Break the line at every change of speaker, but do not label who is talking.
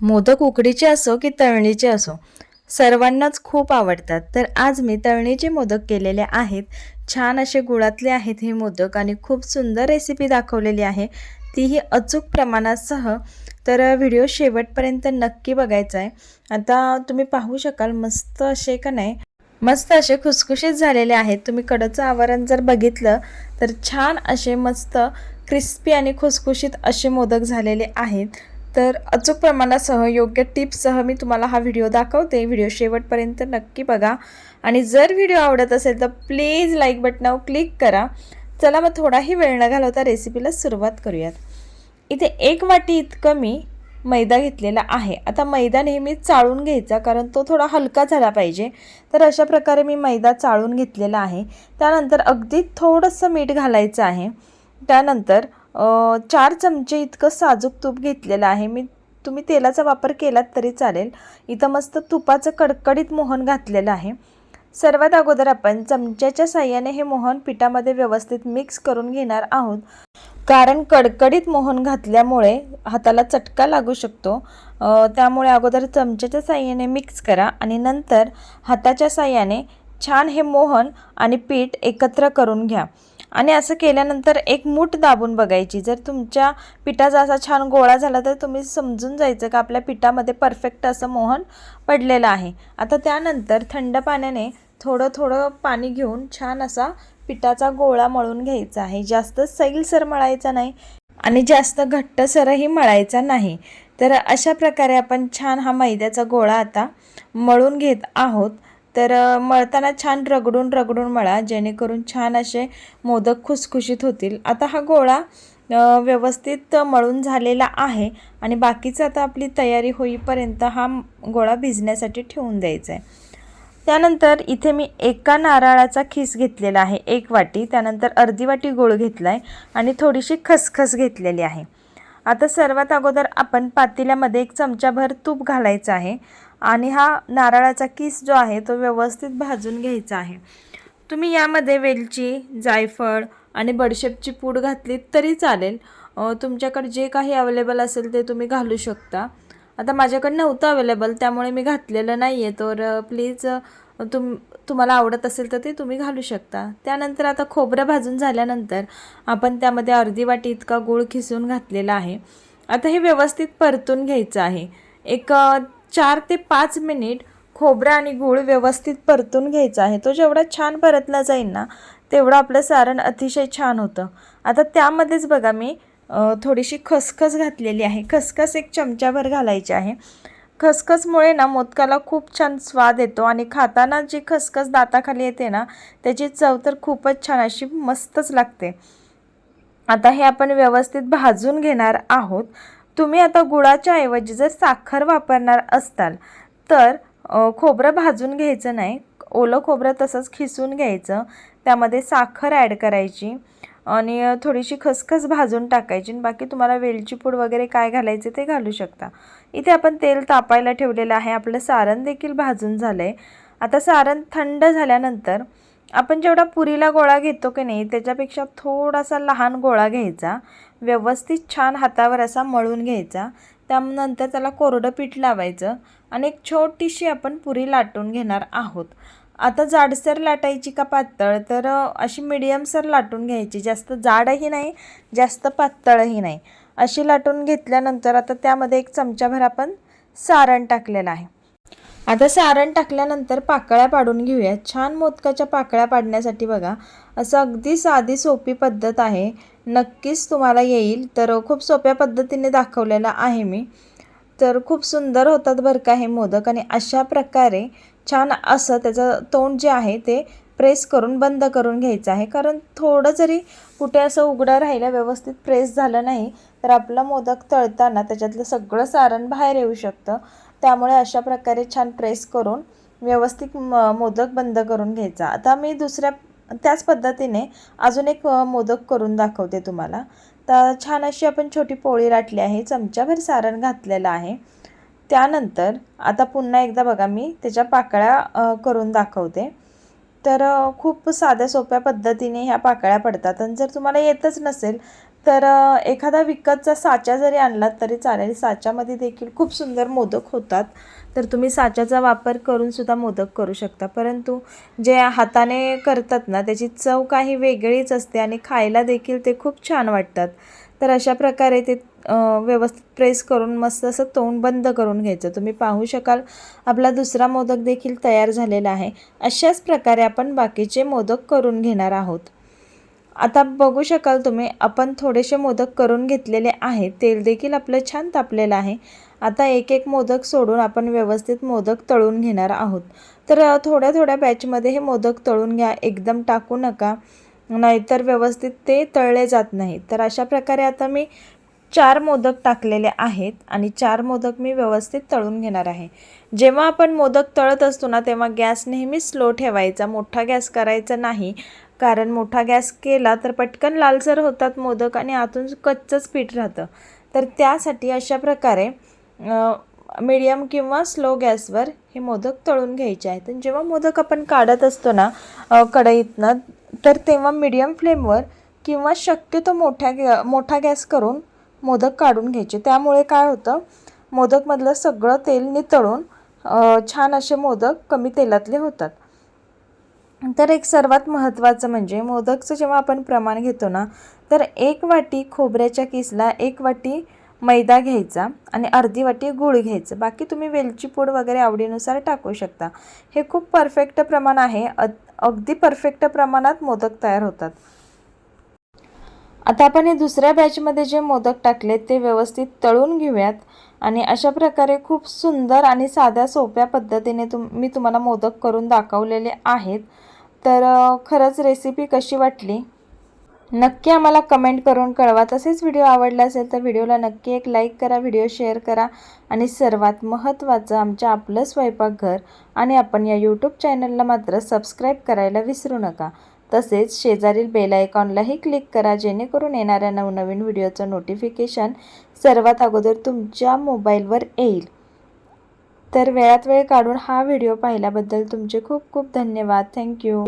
मोदक उकडीचे असो की तळणीचे असो सर्वांनाच खूप आवडतात. तर आज मी तळणीचे मोदक केलेले आहेत. छान असे गुळातले आहेत हे मोदक आणि खूप सुंदर रेसिपी दाखवलेली आहे. तीही अचूक प्रमाणासह. तर व्हिडिओ शेवटपर्यंत नक्की बघायचा आहे. आता तुम्ही पाहू शकाल मस्त असे का नाही? मस्त असे खुसखुशीत झालेले आहेत. तुम्ही कडचं आवरण जर बघितलं तर छान असे मस्त क्रिस्पी आणि खुसखुशीत असे मोदक झालेले आहेत. तर अचूक प्रमाणासह योग्य टिप्ससह मी तुम्हाला हा व्हिडिओ दाखवते. व्हिडिओ शेवटपर्यंत नक्की बघा. आणि जर व्हिडिओ आवडत असेल तर प्लीज लाईक बटनावर क्लिक करा. चला मग थोडाही वेळ न घालवता रेसिपीला सुरुवात करूयात. इथे एक वाटी इतकं मी मैदा घेतलेला आहे. आता मैदा नेहमी चाळून घ्यायचा कारण तो थोडा हलका झाला पाहिजे. तर अशा प्रकारे मी मैदा चाळून घेतलेला आहे. त्यानंतर अगदी थोडंसं मीठ घालायचं आहे. त्यानंतर चार चमचे इतकं साजूक तूप घेतलेलं आहे. मी तुम्ही तेलाचा वापर केलात तरी चालेल. इथं मस्त तुपाचं कडकडीत मोहन घातलेलं आहे. सर्वात अगोदर आपण चमच्याच्या साह्याने हे मोहन पिठामध्ये व्यवस्थित मिक्स करून घेणार आहोत. कारण कडकडीत मोहन घातल्यामुळे हाताला चटका लागू शकतो. त्यामुळे अगोदर चमच्याच्या साह्याने मिक्स करा आणि नंतर हाताच्या साह्याने छान हे मोहन आणि पीठ एकत्र करून घ्या. आणि असं केल्यानंतर एक मूठ दाबून बघायची. जर तुमच्या पिठाचा असा छान गोळा झाला तर तुम्ही समजून जायचं का आपल्या पिठामध्ये परफेक्ट असं मोहन पडलेलं आहे. आता त्यानंतर थंड पाण्याने थोडं थोडं पाणी घेऊन छान असा पिठाचा गोळा मळून घ्यायचा आहे. जास्त सैलसर मळायचा नाही आणि जास्त घट्टसरही मळायचा नाही. तर अशा प्रकारे आपण छान हा मैद्याचा गोळा आता मळून घेत आहोत. तर मळताना छान रगडून रगडून मळा जेणेकरून छान असे मोदक खुसखुशीत होतील. आता हा गोळा व्यवस्थित मळून झालेला आहे आणि बाकीचं आता आपली तयारी होईपर्यंत हा गोळा भिजण्यासाठी ठेवून द्यायचा आहे. त्यानंतर इथे मी एका नारळाचा खीस घेतलेला आहे एक वाटी. त्यानंतर अर्धी वाटी गोळ घेतला आहे आणि थोडीशी खसखस घेतलेली आहे. आता सर्वात अगोदर आपण पातेल्यामध्ये एक चमचाभर तूप घालायचं आहे. आणि हा नारळाचा किस जो आहे तो व्यवस्थित भाजून घ्यायचा आहे. तुम्ही यामध्ये वेलची जायफळ आणि बडशेपची पूड घातली तरी चालेल. तुमच्याकडे जे काही अवेलेबल असेल ते तुम्ही घालू शकता. आता माझ्याकडे नव्हतं अवेलेबल त्यामुळे मी घातलेलं नाही आहे तर प्लीज तुम तुम्हाला आवडत असेल तर ते तुम्ही घालू शकता. त्यानंतर आता खोबरं भाजून झाल्यानंतर आपण त्यामध्ये अर्धी वाटी इतका गूळ खिसून घातलेला आहे. आता हे व्यवस्थित परतून घ्यायचं आहे. एक चार ते पाच मिनिट खोबरं आणि गूळ व्यवस्थित परतून घ्यायचा आहे. तो जेवढा छान परतला जाईल ना तेवढं आपलं सारण अतिशय छान होतं. आता त्यामध्येच बघा मी थोडीशी खसखस घातलेली आहे. खसखस एक चमच्याभर घालायची आहे. खसखसमुळे ना मोदकाला खूप छान स्वाद येतो आणि खाताना जी खसखस दाताखाली येते ना त्याची चव तर खूपच छान अशी मस्तच लागते. आता हे आपण व्यवस्थित भाजून घेणार आहोत. तुम्ही आता गुळाच्या ऐवजी जर साखर वापरणार असताल तर खोबरं भाजून घ्यायचं नाही. ओलं खोबरं तसंच खिसून घ्यायचं. त्यामध्ये साखर ॲड करायची आणि थोडीशी खसखस भाजून टाकायची आणि बाकी तुम्हाला वेलची पूड वगैरे काय घालायचे ते घालू शकता. इथे आपण तेल तापायला ठेवलेलं आहे. आपलं सारण देखील भाजून झालं आहे आता सारण थंड झाल्यानंतर आपण जेवढा पुरीला गोळा घेतो की नाही त्याच्यापेक्षा थोडासा लहान गोळा घ्यायचा व्यवस्थित छान हातावर असा मळून घ्यायचा त्यानंतर त्याला कोरडं पीठ लावायचं आणि एक छोटीशी आपण पुरी लाटून घेणार आहोत. आता जाडसर लाटायची का पातळ? तर अशी मिडियमसर लाटून घ्यायची. जास्त जाडही नाही जास्त पातळही नाही. अशी लाटून घेतल्यानंतर आता त्यामध्ये एक चमचाभर आपण सारण टाकलेलं आहे. आता सारण टाकल्यानंतर पाकळ्या पाडून घेऊया. छान मोदकाच्या पाकळ्या पाडण्यासाठी बघा असं अगदी साधी सोपी पद्धत आहे. नक्कीच तुम्हाला येईल. तर खूप सोप्या पद्धतीने दाखवलेलं आहे मी. तर खूप सुंदर होतात बरं का हे मोदक आणि अशा प्रकारे छान असं त्याचं तोंड जे आहे ते प्रेस करून बंद करून घ्यायचं आहे. कारण थोडं जरी कुठे असं उघडं राहिलं व्यवस्थित प्रेस झालं नाही तर आपलं मोदक तळताना त्याच्यातलं सगळं सारण बाहेर येऊ शकतं. त्यामुळे अशा प्रकारे छान प्रेस करून व्यवस्थित म मोदक बंद करून घ्यायचा. आता मी दुसऱ्या त्याच पद्धतीने अजून एक मोदक करून दाखवते तुम्हाला. तर छान अशी आपण छोटी पोळी लाटली आहे चमच्याभर सारण घातलेलं आहे. त्यानंतर आता पुन्हा एकदा बघा मी त्याच्या पाकळ्या करून दाखवते. तर खूप साध्या सोप्या पद्धतीने ह्या पाकळ्या पडतात. आणि जर तुम्हाला येतच नसेल तर एखादा विकतचा साचा जरी आणलात तरी चालेल. साच्यामध्ये देखील खूप सुंदर मोदक होतात. तर तुम्ही साच्याचा वापर करूनसुद्धा मोदक करू शकता. परंतु जे हाताने करतात ना त्याची चव काही वेगळीच असते आणि खायला देखील ते खूप छान वाटतात. तर अशा प्रकारे ते व्यवस्थित प्रेस करून मस्त असं तोंड बंद करून घ्यायचं. तुम्ही पाहू शकाल आपला दुसरा मोदक देखील तयार झालेला आहे. अशाच प्रकारे आपण बाकीचे मोदक करून घेणार आहोत. आता बघू शकाल तुम्ही आपण थोडेसे मोदक करून घेतलेले आहे तेल देखील आपलं छान तापलेलं आहे. आता एक एक मोदक सोडून आपण व्यवस्थित मोदक तळून घेणार आहोत. तर थोड्या थोड्या बॅचमध्ये हे मोदक तळून घ्या. एकदम टाकू नका. नाहीतर व्यवस्थित ते तळले जात नाही. तर अशा प्रकारे आता मी चार मोदक टाकलेले आहेत आणि चार मोदक मी व्यवस्थित तळून घेणार आहे. जेव्हा आपण मोदक तळत असतो ना तेव्हा गॅस नेहमी स्लो ठेवायचा. मोठा गॅस करायचा नाही. कारण मोठा गॅस केला तर पटकन लालसर होतात मोदक आणि आतून कच्चंच पीठ राहतं. तर त्यासाठी अशा प्रकारे मीडियम किंवा स्लो गॅसवर हे मोदक तळून घ्यायचे आहेत. आणि जेव्हा मोदक आपण काढत असतो ना कढईतनं तर तेव्हा मीडियम फ्लेमवर किंवा शक्यतो मोठ्या गॅ मोठा गॅस करून मोदक काढून घ्यायचे. त्यामुळे काय होतं मोदकमधलं सगळं तेल नितळून छान असे मोदक कमी तेलातले होतात. तर एक सर्वात महत्त्वाचं म्हणजे मोदकचं जेव्हा आपण प्रमाण घेतो ना तर एक वाटी खोबऱ्याच्या किसला एक वाटी मैदा घ्यायचा आणि अर्धी वाटी गूळ घ्यायचं. बाकी तुम्ही वेलची पूड वगैरे आवडीनुसार टाकू शकता. हे खूप परफेक्ट प्रमाण आहे. अ- अगदी परफेक्ट प्रमाणात मोदक तयार होतात. आता आपण हे दुसऱ्या बॅचमध्ये जे मोदक टाकले ते व्यवस्थित तळून घेऊयात. आणि अशा प्रकारे खूप सुंदर आणि साध्या सोप्या पद्धतीने तुम मी तुम्हाला मोदक करून दाखवलेले आहेत. तर खरंच रेसिपी कशी वाटली? नक्की आम्हाला कमेंट करून कळवा. तसेच व्हिडिओ आवडला असेल तर व्हिडिओला नक्की एक लाईक करा व्हिडिओ शेअर करा आणि सर्वात महत्त्वाचं आमच्या आपलं स्वयंपाकघर आणि आपण या यूट्यूब चॅनलला मात्र सबस्क्राईब करायला विसरू नका. तसेच शेजारील बेल आयकॉनलाही क्लिक करा जेणेकरून येणाऱ्या नवनवीन व्हिडिओचं नोटिफिकेशन सर्वात अगोदर तुमच्या मोबाईलवर येईल. तर वेळात वेळ काढून हा व्हिडिओ पाहिल्याबद्दल तुमचे खूप खूप धन्यवाद. थँक्यू.